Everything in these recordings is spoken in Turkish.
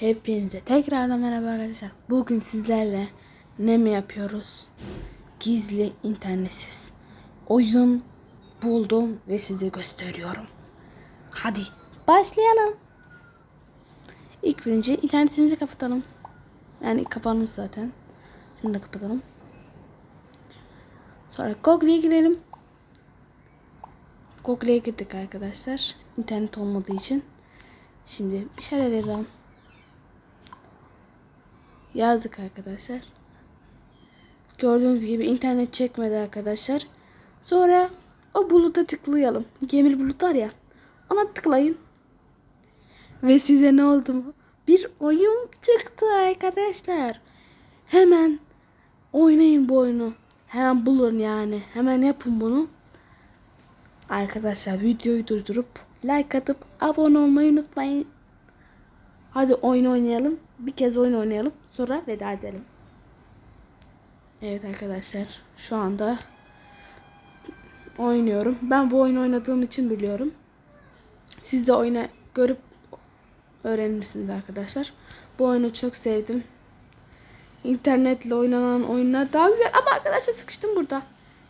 Hepinize tekrardan merhaba arkadaşlar. Bugün sizlerle ne mi yapıyoruz? Gizli internetsiz oyun buldum ve size gösteriyorum. Hadi başlayalım. İlk önce internetimizi kapatalım. Yani kapanmış zaten. Şimdi de kapatalım. Sonra Google'ye girelim. Google'ye girdik arkadaşlar. İnternet olmadığı için. Şimdi bir şeyler yazalım. Yazdık arkadaşlar. Gördüğünüz gibi internet çekmedi arkadaşlar. Sonra o buluta tıklayalım. Gemili bulut var ya. Ona tıklayın. Ve size ne oldu mu? Bir oyun çıktı arkadaşlar. Hemen oynayın bu oyunu. Hemen bulun yani. Hemen yapın bunu. Arkadaşlar videoyu durdurup like atıp abone olmayı unutmayın. Hadi oyun oynayalım. Bir kez oyun oynayalım. Sonra veda edelim. Evet arkadaşlar. Şu anda oynuyorum. Ben bu oyunu oynadığım için biliyorum. Siz de oyunu görüp öğrenirsiniz arkadaşlar. Bu oyunu çok sevdim. İnternetle oynanan oyunlar daha güzel. Ama arkadaşlar sıkıştım burada.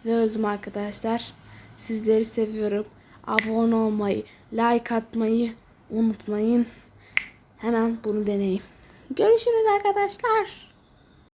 Ve öldüm arkadaşlar. Sizleri seviyorum. Abone olmayı, like atmayı unutmayın. Hemen bunu deneyin. Görüşürüz arkadaşlar.